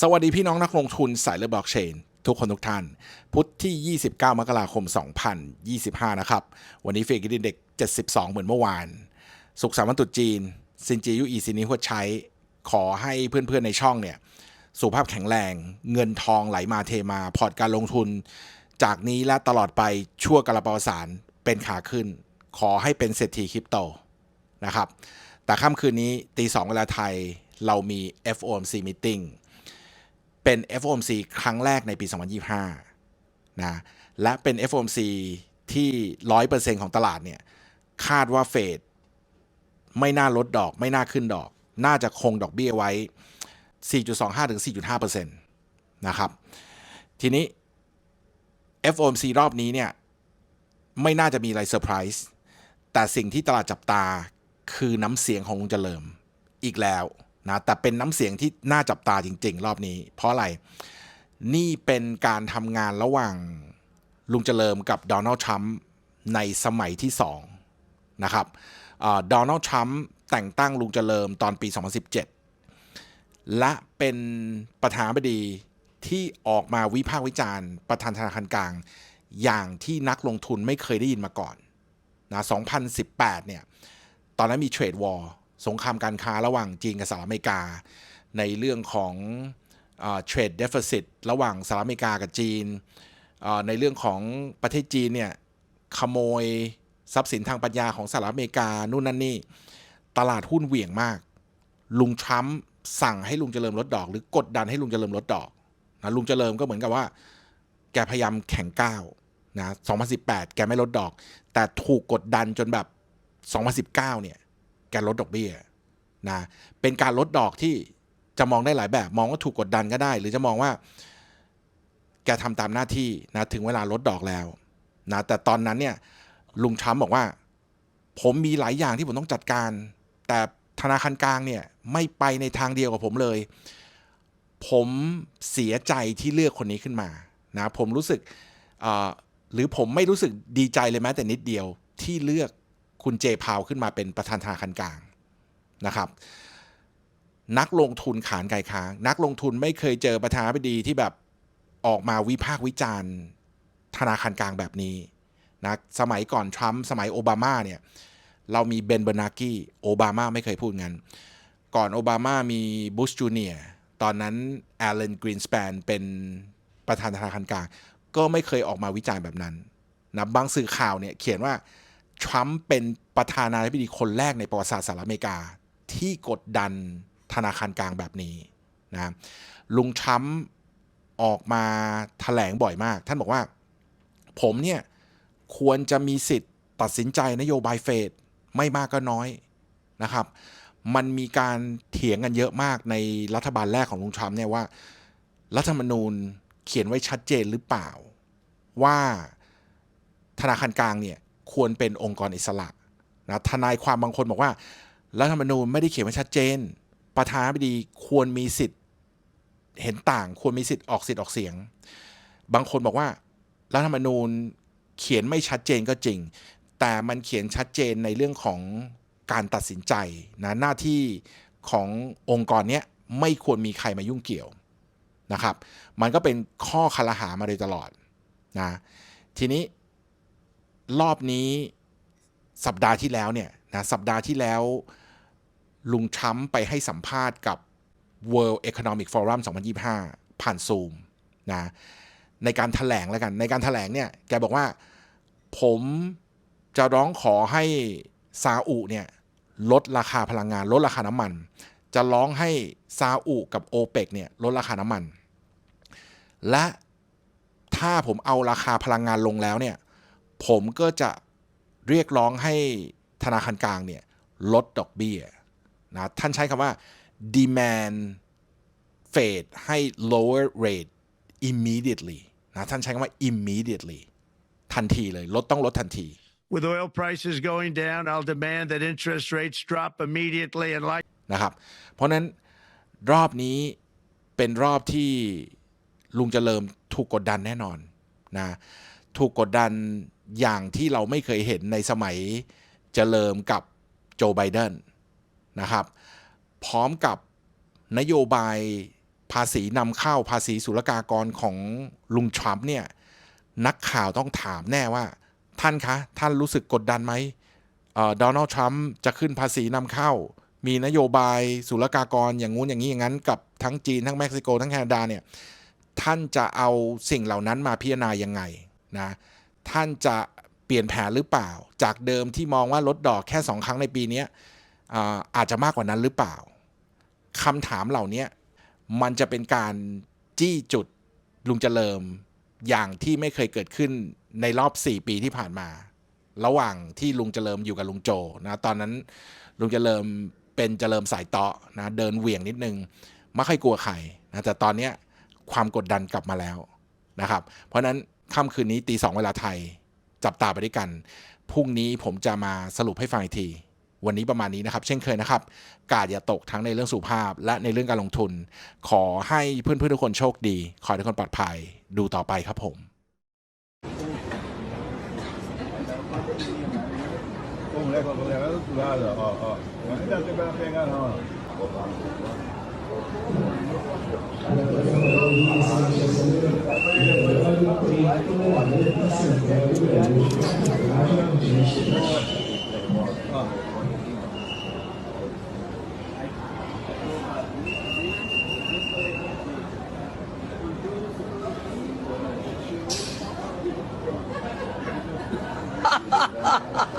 สวัสดีพี่น้องนักลงทุนสายเลือบล็อกเชน ทุกคนทุกท่าน พุธที่ 29 มกราคม 2025 นะครับ วันนี้เฟกิดินเด็ก 72 เหมือนเมื่อวาน สุขสันต์วันตรุษจีน ซินจียุอีซินิหัวใช้ ขอให้เพื่อนๆในช่องเนี่ย สุขภาพแข็งแรง เงินทองไหลมาเทมา พอร์ตการลงทุน จากนี้และตลอดไปชั่วกระปาสารเป็นขาขึ้น ขอให้เป็นเศรษฐีคริปโตนะครับ แต่ค่ำคืนนี้ตีสองเวลาไทยเรามี FOMC meeting เป็น FOMC ครั้งแรกในปี 2025 นะ และเป็น FOMC ที่ 100%ของตลาดเนี่ย คาดว่าเฟดไม่น่าลดดอก ไม่น่าขึ้นดอก น่าจะคงดอกเบี้ยไว้ 4.25 ถึง 4.5%นะครับ ทีนี้ FOMC รอบนี้เนี่ย ไม่น่าจะมีอะไรเซอร์ไพรส์ แต่สิ่งที่ตลาดจับตาคือน้ำเสียงของลุงเจริญอีกแล้ว นะแต่เป็นน้ำเสียงที่น่าจับตาจริง ๆ รอบนี้ เพราะอะไร นี่เป็นการทำงานระหว่างลุงเจริญกับโดนัลด์ทรัมป์ในสมัยที่สองนะครับโดนัลด์ทรัมป์แต่งตั้งลุงเจริญตอนปี 2017 และเป็นประธานาธิบดีที่ออกมาวิพากษ์วิจารณ์ประธานธนาคารกลาง อย่างที่นักลงทุนไม่เคยได้ยินมาก่อนนะ2018 เนี่ย ตอนนั้นมีเทรดวอร์ สงครามการค้าระหว่างจีนกับสหรัฐอเมริกา ในเรื่องของเทรดเดฟเฟซิตระหว่างสหรัฐอเมริกากับจีน ในเรื่องของประเทศจีนเนี่ยขโมยทรัพย์สินทางปัญญาของสหรัฐอเมริกานู่นนั่นนี่ ตลาดหุ้นเหวี่ยงมาก ลุงทรัมป์สั่งให้ลุงเจริญลดดอก หรือกดดันให้ลุงเจริญลดดอกนะลุงเจริญก็เหมือนกับว่า แกพยายามแข่งก้าวนะ 2018 แกไม่ลดดอก แต่ถูกกดดันจนแบบ 2019 เนี่ย แกลดดอกเบี้ยนะเป็นการลดดอกที่จะมองได้หลายแบบ มองว่าถูกกดดันก็ได้ หรือจะมองว่า แกทำตามหน้าที่นะถึงเวลาลดดอกแล้วนะแต่ตอนนั้นเนี่ยลุงทรัมป์บอกว่า ผมมีหลายอย่างที่ผมต้องจัดการ แต่ธนาคารกลางเนี่ยไม่ไปในทางเดียวกับผมเลย ผมเสียใจที่เลือกคนนี้ขึ้นมานะผมรู้สึกหรือผมไม่รู้สึกดีใจเลยแม้แต่นิดเดียวที่เลือก คุณเจพาวขึ้นมาเป็นประธานธนาคารกลางนะครับ นักลงทุนขานไก่ค้าง นักลงทุนไม่เคยเจอประธานาธิบดีที่แบบออกมาวิพากษ์วิจารณ์ธนาคารกลางแบบนี้นะสมัยก่อนทรัมป์สมัยโอบามาเนี่ยเรามีเบนเบอร์นากี้โอบามาไม่เคยพูดงั้น ก่อนโอบามามีบุชจูเนียตอนนั้นแอลเลนกรีนสแปนเป็นประธานธนาคารกลาง ก็ไม่เคยออกมาวิจารณ์แบบนั้นนะบางสื่อข่าวเนี่ยเขียนว่า ทรัมป์เป็นประธานาธิบดีคนแรกในประวัติศาสตร์สหรัฐอเมริกา ที่กดดันธนาคารกลางแบบนี้นะลุงทรัมป์ออกมาถแถลงบ่อยมาก ท่านบอกว่า ผมเนี่ย ควรจะมีสิทธิ์ตัดสินใจนโยบายเฟดไม่มากก็น้อยนะครับ มันมีการเถียงกันเยอะมากในรัฐบาลแรกของลุงทรัมป์เนี่ยว่า รัฐธรรมนูญเขียนไว้ชัดเจนหรือเปล่า ว่าธนาคารกลางเนี่ย ควรเป็นองค์กรอิสระนะทนายความบางคนบอกว่ารัฐธรรมนูญไม่ได้เขียนไว้ชัดเจน ประธานาธิบดีควรมีสิทธิ์เห็นต่างควรมีสิทธิ์ออกสิทธิ์ออกเสียง บางคนบอกว่ารัฐธรรมนูญเขียนไม่ชัดเจนก็จริง แต่มันเขียนชัดเจนในเรื่องของการตัดสินใจนะหน้าที่ขององค์กรนี้ไม่ควรมีใครมายุ่งเกี่ยวนะครับ มันก็เป็นข้อคารหามาโดยตลอดนะทีนี้ รอบนี้สัปดาห์ที่แล้วเนี่ยนะสัปดาห์ที่แล้ว ลุงทรัมป์ไปให้สัมภาษณ์กับ World Economic Forum 2025 ผ่านซูมนะในการถแถลงแล้วกัน ในการถแถลงเนี่ยแกบอกว่าผมจะร้องขอให้ซาอุเนี่ยลดราคาพลังงาน ลดราคาน้ำมัน จะร้องให้ซาอุกับโอเปกเนี่ยลดราคาน้ำมัน และถ้าผมเอาราคาพลังงานลงแล้วเนี่ย ผมก็จะเรียกร้องให้ธนาคารกลางเนี่ยลดดอกเบี้ยนะท่านใช้คำว่า demand Fed ให้ lower rate immediately นะท่านใช้คำว่า immediately ทันทีเลยลดต้องลดทันที With oil prices going down, I'll demand that interest rates drop immediately and like นะครับเพราะนั้นรอบนี้เป็นรอบที่ลุงเจริญถูกกดดันแน่นอนนะถูกกดดัน อย่างที่เราไม่เคยเห็นในสมัยเจริญกับโจไบเดนนะครับ พร้อมกับนโยบายภาษีนำเข้าภาษีศุลกากรของลุงทรัมป์เนี่ยนักข่าวต้องถามแน่ว่า ท่านคะ ท่านรู้สึกกดดันไหมโดนัลด์ทรัมป์จะขึ้นภาษีนำเข้า มีนโยบายศุลกากรอย่างงู้นอย่างนี้อย่างนั้น กับทั้งจีนทั้งเม็กซิโกทั้งแคนาดาเนี่ยท่านจะเอาสิ่งเหล่านั้นมาพิจารณายังไงนะ ท่านจะเปลี่ยนแผนหรือเปล่า จากเดิมที่มองว่าลดดอกแค่สองครั้งในปีนี้อาจจะมากกว่านั้นหรือเปล่าคำถามเหล่านี้มันจะเป็นการจี้จุดลุงเจริญอย่างที่ไม่เคยเกิดขึ้นในรอบ 4 ปีที่ผ่านมา ระหว่างที่ลุงเจริญอยู่กับลุงโจนะตอนนั้นลุงเจริญเป็นเจริญสายเตาะนะเดินเหวี่ยงนิดนึงไม่ค่อยกลัวใครนะแต่ตอนนี้ความกดดันกลับมาแล้วนะครับ เพราะนั้น ค่ำคืนนี้ตีสองเวลาไทย จับตาไปด้วยกัน พรุ่งนี้ผมจะมาสรุปให้ฟังอีกที วันนี้ประมาณนี้นะครับ เช่นเคยนะครับ กาดอย่าตกทั้งในเรื่องสุขภาพ และในเรื่องการลงทุน ขอให้เพื่อนๆทุกคนโชคดี ขอให้ทุกคนปลอดภัย ดูต่อไปครับผม ハハハハ